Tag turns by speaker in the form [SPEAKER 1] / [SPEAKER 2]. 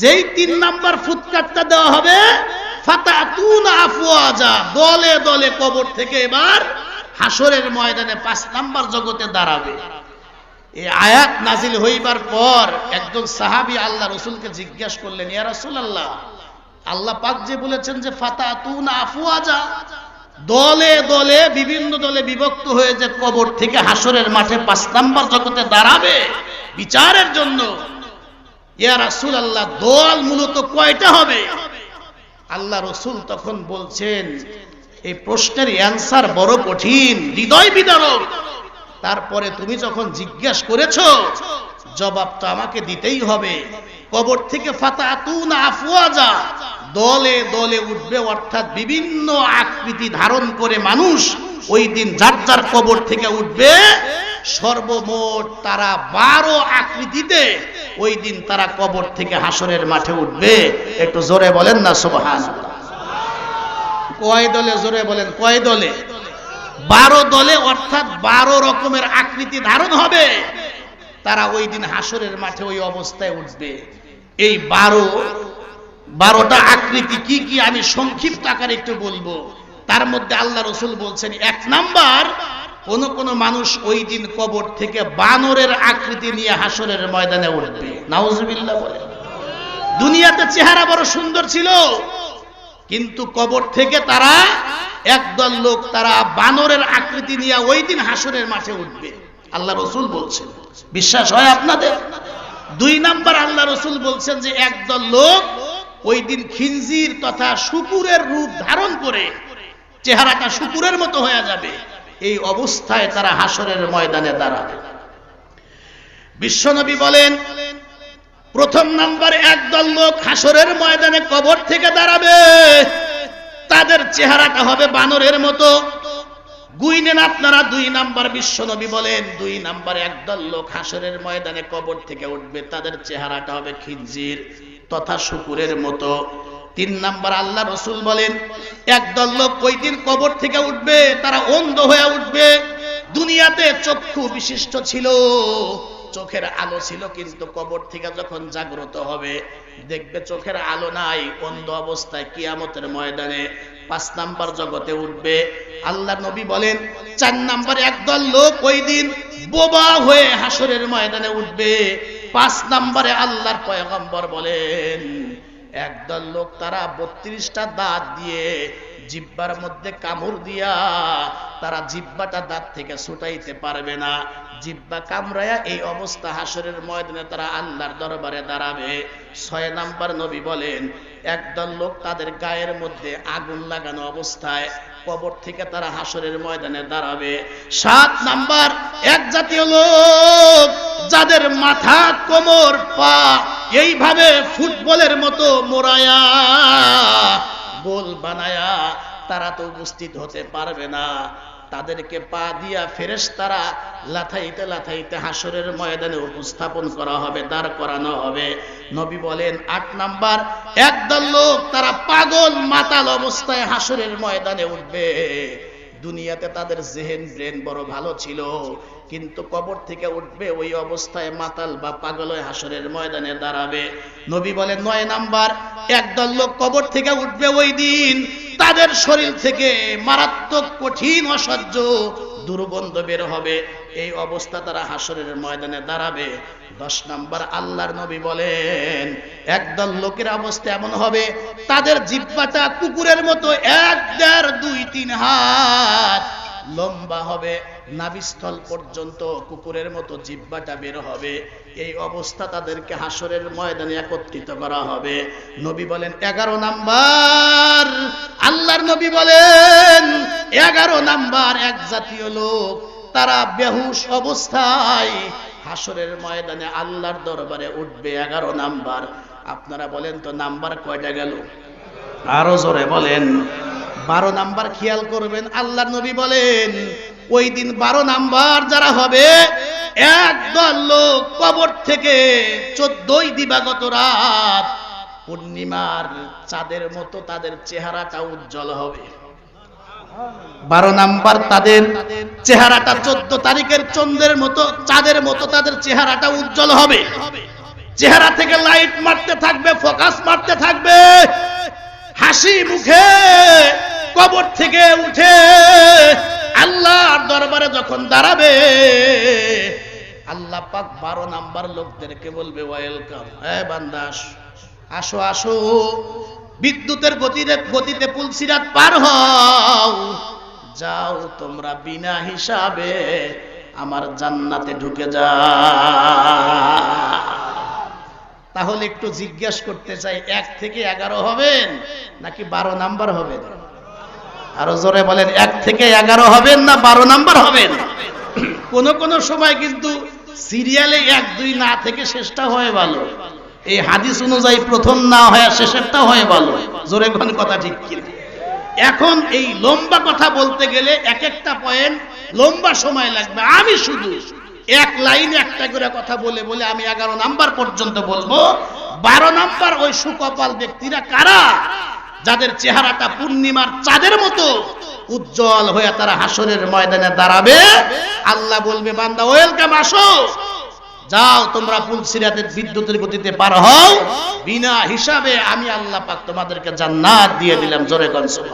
[SPEAKER 1] যেই তিন নাম্বার ফুৎকারটা দেওয়া হবে দলে দলে কবর থেকে এবার হাসরের ময়দানে পাঁচ নাম্বার জগতে দাঁড়াবে। এই আয়াত নাজিল হইবার পর একজন সাহাবি আল্লাহ রসুলকে জিজ্ঞাসা করলেন, ইয়া রাসূলুল্লাহ, আল্লাহ পাক যে বলেছেন যে ফাতাতুন আফওয়াজা, দলে দলে, বিভিন্ন দলে বিভক্ত হয়ে যে কবর থেকে হাসরের মাঠে পাঁচ নাম্বার জগতে দাঁড়াবে, বিচারের জন্য ইয়া আল্লাহ মূলত কয়টা হবে? আল্লাহ তখন বলছেন, এই প্রশ্নের বড় কঠিন, হৃদয় বিদারক। তারপরে তুমি যখন জিজ্ঞাসা করেছ, জবাব তো আমাকে দিতেই হবে। কবর থেকে ফাতাতুন আফওয়াজা, দলে দলে উঠবে অর্থাৎ বিভিন্ন আকৃতি ধারণ করে মানুষ, ওই দিন যার যার কবর থেকে উঠবে, সর্বমোট তারা বারো আকৃতিতে ওই দিন তারা কবর থেকে হাসরের মাঠে উঠবে। একটু জোরে বলেন না, সুবহান। কয় দলে জোরে বলেন, কয় দলে? বারো দলে, অর্থাৎ বারো রকমের আকৃতি ধারণ হবে। তারা ওই দিন হাসরের মাঠে ওই অবস্থায় উঠবে। এই বারো, বারোটা আকৃতি কি কি আমি সংক্ষিপ্ত আকারে একটু বলব। তার মধ্যে আল্লাহ রসুল বলছেন, এক নাম্বার কোন কোন মানুষ ওই দিন কবর থেকে বানরের আকৃতি নিয়ে হাসরের ময়দানে উঠবে নাউজুবিল্লাহ বলে। দুনিয়াতে চেহারা বড় সুন্দর ছিল। কিন্তু কবর থেকে তারা, একদল লোক তারা বানরের আকৃতি নিয়ে ওই দিন হাসরের মাঠে উঠবে। আল্লাহ রসুল বলছেন, বিশ্বাস হয় আপনাদের? দুই নাম্বার আল্লাহ রসুল বলছেন যে, একদল লোক ওই দিন খিঞ্জির তথা শুকুরের রূপ ধারণ করে, চেহারাটা শুকুরের মতো হয়ে যাবে। এই অবস্থায় তারা হাসরের ময়দানে দাঁড়াবে। বিশ্বনবী বলেন, প্রথম নাম্বার একদল লোক হাসরের ময়দানে কবর থেকে দাঁড়াবে। তাদের চেহারাটা হবে বানরের মতো। গুইনেন আপনারা দুই নাম্বার বিশ্বনবী বলেন, দুই নাম্বার একদল লোক হাসরের ময়দানে কবর থেকে উঠবে। তাদের চেহারাটা হবে খিজির তথা শুকুরের মতো। তিন নাম্বার আল্লাহ রসুল বলেন একদল লোক ওই দিন কবর থেকে উঠবে, তারা অন্ধ হয়ে উঠবে। দুনিয়াতে চক্ষু বিশিষ্ট ছিল, চোখের আলো ছিল, কিন্তু কবর থেকে যখন জাগ্রত হবে, দেখবে চোখের আলো নাই, অন্ধ অবস্থায় কিয়ামতের ময়দানে পাঁচ নাম্বার জগতে উঠবে। আল্লাহ নবী বলেন, চার নাম্বার একদল লোক ওই দিন বোবা হয়ে হাসরের ময়দানে উঠবে। পাঁচ নাম্বারে আল্লাহর পয়গম্বর বলেন একদল লোক তারা বত্রিশটা দাঁত দিয়ে জিব্বার মধ্যে কামড় দিয়া তারা জিব্বাটা দাঁত থেকে ছুটাইতে পারবে না। জিব্বা কামড়ায়া এই অবস্থা হাসরের ময়দানে তারা আল্লাহর দরবারে দাঁড়াবে। ছয় নাম্বার নবী বলেন, একদল লোক তাদের গায়ের মধ্যে আগুন লাগানো অবস্থায় কবর থেকে তারা হাসরের ময়দানে দাঁড়াবে। সাত নাম্বার, এক জাতীয় লোক যাদের মাথা, কোমর, পা এইভাবে ফুটবলের মতো মোড়ায়া, গোল বানায়া তারা তো উপস্থিত হতে পারবে না। তাদেরকে পা দিয়া ফেরেস তারা লাথাইতে লাথাইতে হাসরের ময়দানে উপস্থাপন করা হবে, দাঁড় করানো হবে। নবী বলেন, আট নাম্বার, একদল লোক তারা পাগল, মাতাল অবস্থায় হাসরের ময়দানে উঠবে। দুনিয়াতে তাদের জেহেন ব্রেন বড় ভালো ছিল। কিন্তু কবর থেকে উঠবে ওই অবস্থায় মাতাল বা পাগল হয়ে হাসরের ময়দানে দাঁড়াবে। নবী বলে নয় নাম্বার, একদল লোক কবর থেকে উঠবে ওই দিন। তাদের শরীর থেকে মারাত্মক কঠিন অসহ্য দুর্গন্ধ বের হবে। এই অবস্থা তারা হাসরের ময়দানে দাঁড়াবে। দশ নাম্বার, আল্লাহর নবী বলেন, একদল লোকের অবস্থা এমন হবে, তাদের জিব্বাটা কুকুরের মতো এক দেড় দুই তিন হাত লম্বা হবে। নাভিস্থল পর্যন্ত কুকুরের মতো জিব্বাটা বের হবে। এই অবস্থা তাদেরকে হাসরের ময়দানে একত্রিত করা হবে। নবী বলেন, এগারো নাম্বার। আল্লাহর নবী বলেন, এগারো নাম্বার এক জাতীয় লোক। তারা বেহুশ অবস্থায় হাসরের ময়দানে আল্লাহর দরবারে উঠবে এগারো নাম্বার। আপনারা বলেন তো, নাম্বার কয়টা গেল? আরও জোরে বলেন, বারো নাম্বার খেয়াল করবেন। আল্লাহ নবী বলেন ওই দিন বারো নাম্বার যারা হবে একদল লোক কবর থেকে চোদ্দই দিবাগত রাত পূর্ণিমার চাঁদের মতো তাদের চেহারাটা উজ্জ্বল হবে। বারো নাম্বার তাদের চেহারাটা চোদ্দ তারিখের চন্দ্রের মতো, চাঁদের মতো তাদের চেহারাটা উজ্জ্বল হবে। চেহারা থেকে লাইট মারতে থাকবে, ফোকাস মারতে থাকবে, হাসি মুখে কবর থেকে উঠে আল্লাহর দরবারে যখন দাঁড়াবে, আল্লাহ পাক বারো নাম্বার লোকদেরকে বলবে, ওয়েলকাম হ্যাঁ বান্দাস আসো আসো বিদ্যুতের গতিতে গতিতে পুলসিরাত পার হও। যাও তোমরা বিনা হিসাবে আমার জান্নাতে ঢুকে যা তাহলে একটু জিজ্ঞাসা করতে চাই, এক থেকে এগারো হবেন নাকি বারো নাম্বার হবেন? আরও জোরে বলেন, এক থেকে এগারো হবেন না, বারো নাম্বার হবেন? কোন কোন সময় কিন্তু সিরিয়ালে এক, দুই না থেকে শেষটা হয়ে ভালো। এই হাদিস অনুযায়ী প্রথম না হয়ে শেষেরটা হয়ে ভালো। জোরে কোন কথা ঠিক কিনা? এখন এই লম্বা কথা বলতে গেলে এক একটা পয়েন্ট লম্বা সময় লাগবে। আমি শুধু এক লাইন একটা করে কথা বলে বলে আমি এগারো নাম্বার পর্যন্ত বলব। বারো নাম্বার ওই সুকপাল ব্যক্তিরা কারা? যাদের চেহারাটা পূর্ণিমার চাঁদের মতো, উজ্জ্বল হয়ে তারা হাসরের ময়দানে দাঁড়াবে। আল্লাহ বলবে, বান্দা ওয়েলকাম আসো। যাও, তোমরা পুলসিরাতের বিদ্যুতের গতিতে পার হও। বিনা হিসাবে আমি আল্লাহ পাক তোমাদেরকে জান্নাত দিয়ে দিলাম। জোরে কনসুল